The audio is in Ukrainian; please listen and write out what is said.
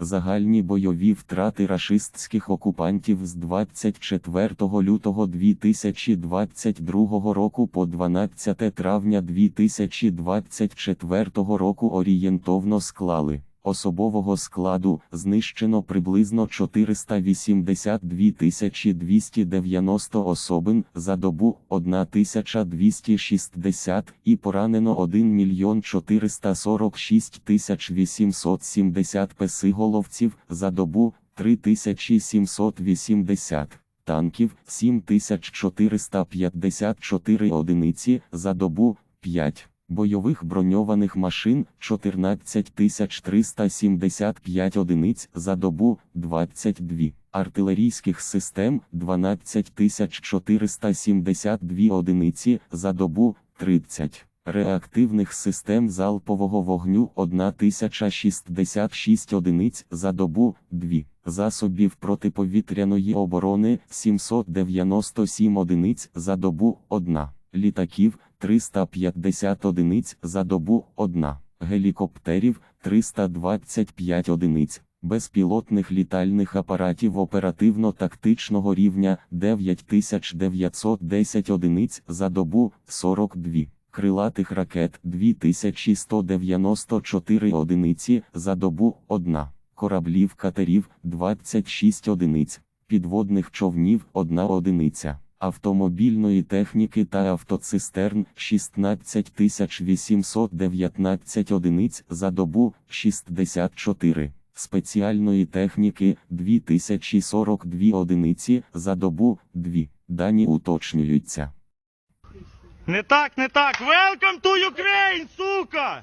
Загальні бойові втрати рашистських окупантів з 24 лютого 2022 року по 12 травня 2024 року орієнтовно склали. Особового складу знищено приблизно 482 290 особин за добу 1260 і поранено 1 мільйон 446 870 песиголовців за добу 3780 танків 7454 одиниці за добу 5 бойових броньованих машин 14375 одиниць за добу 22, артилерійських систем 12472 одиниці за добу 30. Реактивних систем залпового вогню 1066 одиниць за добу 2, засобів протиповітряної оборони 797 одиниць за добу 1, літаків 350 одиниць за добу 1, гелікоптерів 325 одиниць, безпілотних літальних апаратів оперативно-тактичного рівня 9910 одиниць за добу 42 крилатих ракет 2194 одиниці за добу 1, кораблів катерів 26 одиниць, підводних човнів 1 одиниця, автомобільної техніки та автоцистерн 16819 одиниць за добу 64. Спеціальної техніки 2042 одиниці за добу 2. Дані уточнюються. Не так, не так. Welcome to Ukraine, сука!